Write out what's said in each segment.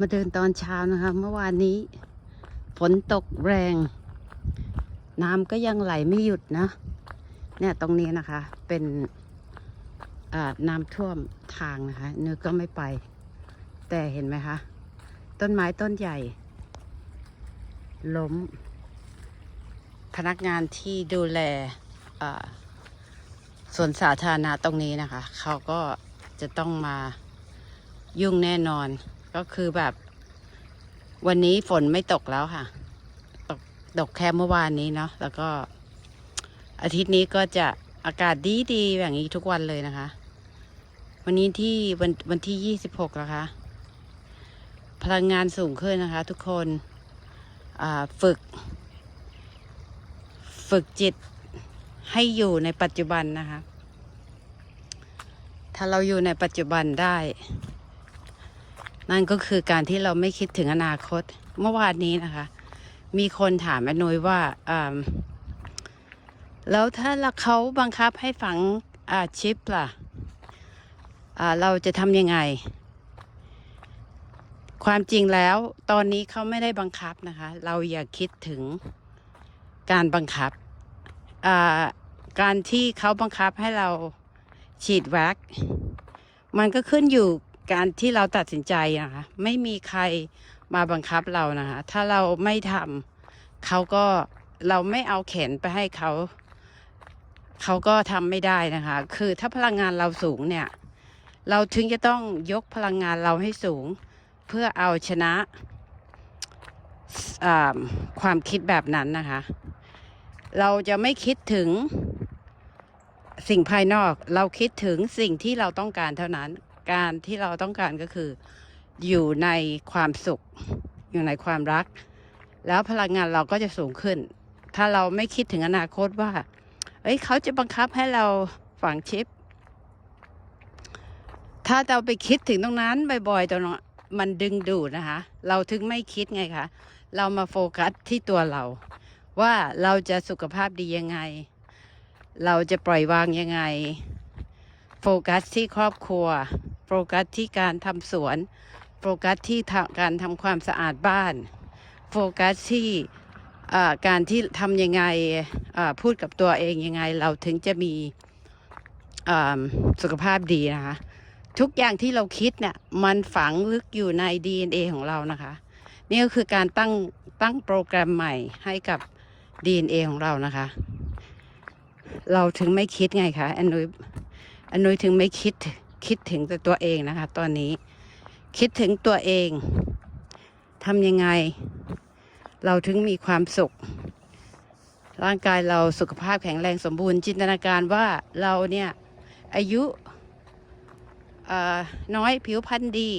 มาเดินตอนเช้านะคะ เมื่อวานนี้ ฝนตกแรง น้ำก็ยังไหลไม่หยุดนะ เนี่ยตรงนี้นะคะ เป็นน้ำท่วมทางนะคะเนื้อก็ไม่ไป แต่เห็นไหมคะ ต้นไม้ต้นใหญ่ ล้ม พนักงานที่ดูแลอ่าสวนสาธารณะตรงนี้นะคะ เขาก็จะต้องมายุ่งแน่นอน ก็คือแบบ วันนี้ฝนไม่ตกแล้วค่ะ ตกตกแค่เมื่อวานนี้เนาะแล้วก็อาทิตย์นี้ก็จะอากาศดีดีๆอย่างนี้ทุกวันเลยนะคะ วันนี้ที่วันวันที่ยี่สิบหกนะคะ พลังงานสูงขึ้นนะคะ ทุกคนฝึก ฝึกจิตให้อยู่ในปัจจุบันนะคะ ถ้าเราอยู่ในปัจจุบันได้ นั่นก็คือการที่เราไม่คิดถึงอนาคต เมื่อวานนี้นะคะ มีคนถามแอนนุยว่าแล้วถ้าเขาบังคับให้ฝังชิปล่ะเราจะทำยังไง ความจริงแล้วตอนนี้เขาไม่ได้บังคับนะคะ เราอย่าคิดถึงการบังคับ การที่เขาบังคับให้เราฉีดแว็กซ์มันก็ขึ้นอยู่ การที่เราตัดสินใจนะคะไม่มีใครมาบังคับเรานะคะ ถ้าเราไม่ทำเขาก็เราไม่เอาแขนไปให้เขาเขาก็ทำไม่ได้นะคะ คือถ้าพลังงานเราสูงเนี่ย เราถึงจะต้องยกพลังงานเราให้สูง เพื่อเอาชนะความคิดแบบนั้นนะคะ เราจะไม่คิดถึงสิ่งภายนอก เราคิดถึงสิ่งที่เราต้องการเท่านั้น การที่เราต้องการก็คือ อยู่ในความสุข อยู่ในความรัก แล้วพลังงานเราก็จะสูงขึ้น ถ้าเราไม่คิดถึงอนาคตว่า เอ้ยเขาจะบังคับให้เราฝังชิป ถ้าเราไปคิดถึงตรงนั้นบ่อยๆตรงนั้นมันดึงดูดนะคะ เราถึงไม่คิดไงคะเรามาโฟกัสที่ตัวเรา ว่าเราจะสุขภาพดียังไง เราจะปล่อยวางยังไง โฟกัสที่ครอบครัว โฟกัสที่การทำสวน โฟกัสที่การทำความสะอาดบ้าน โฟกัสที่การที่ทำยังไงพูดกับตัวเองยังไง เราถึงจะมีสุขภาพดีนะคะ ทุกอย่างที่เราคิดเนี่ยมันฝังลึกอยู่ใน DNA ของเรานะคะ นี่ก็คือการตั้งตั้งโปรแกรมใหม่ให้กับ DNA ของเรานะคะ เราถึงไม่คิดไงคะแอนนุยแอนนุยถึงไม่คิด คิดถึงแต่ตัวเองนะคะ ตอนนี้ คิดถึงตัวเองทำยังไง เราถึงมีความสุข ร่างกายเราสุขภาพแข็งแรงสมบูรณ์ จินตนาการว่าเราเนี่ยอายุน้อยผิวพรรณดี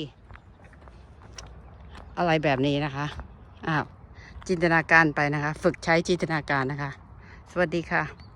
อะไรแบบนี้นะคะอ้าวจินตนาการไปนะคะ ฝึกใช้จินตนาการนะคะ สวัสดีค่ะ